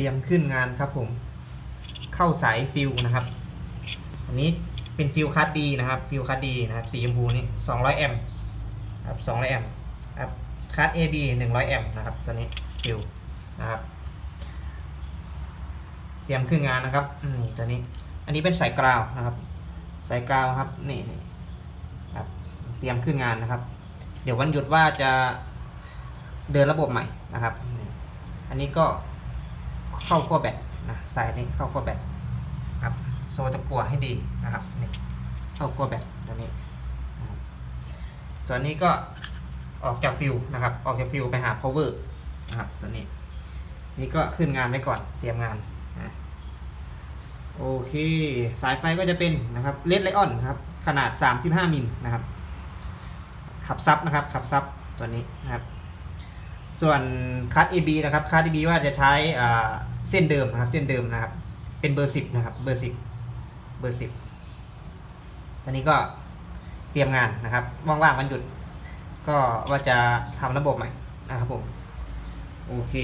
รียมขึ้นงานครับผมเข้าสายฟิลนะครับ อันนี้เป็นฟิลคัสดีนะครับฟิลคัสดีนะครับสีชมพูนี่200แอมป์ครับ200แอมป์ครับคัส AB 100แอมป์นะครับตัวนี้ฟิลนะครับเตรียมขึ้นงานนะครับนี่ตัวนี้ อันนี้เป็นสายกราวนะครับ สายกราวครับนี่นครับเตรียมขึ้นงานนะครับ เดี๋ยววันหยุดว่าจะเดินระบบใหม่นะครับ อันนี้ก็ เข้าขั้วแบตนะสายนี้เข้าขั้วแบตครับโซตะกัวให้ดีนะครับนี่เข้าขั้วแบตตัวนี้ ส่วนนี้ก็ออกจากฟิวนะครับ ออกจากฟิวไปหา power นะครับตัวนี้ นี่ก็ขึ้นงานไว้ก่อนเตรียมงานโอเค สายไฟก็จะเป็นนะครับเลดไลออนครับ ขนาด 35 มิลนะครับ ขับซับนะครับ ขับซับตัวนี้นะครับ ส่วนคัส AB นะครับคัส AB ว่าจะใช้อ่า เส้นเดิมนะครับ เส้นเดิมนะครับ เป็นเบอร์10นะครับ เบอร์10เบอร์10อันนี้ก็เตรียมงานนะครับ ว่างๆวันหยุด ก็ว่าจะทำระบบใหม่นะครับผม โอเค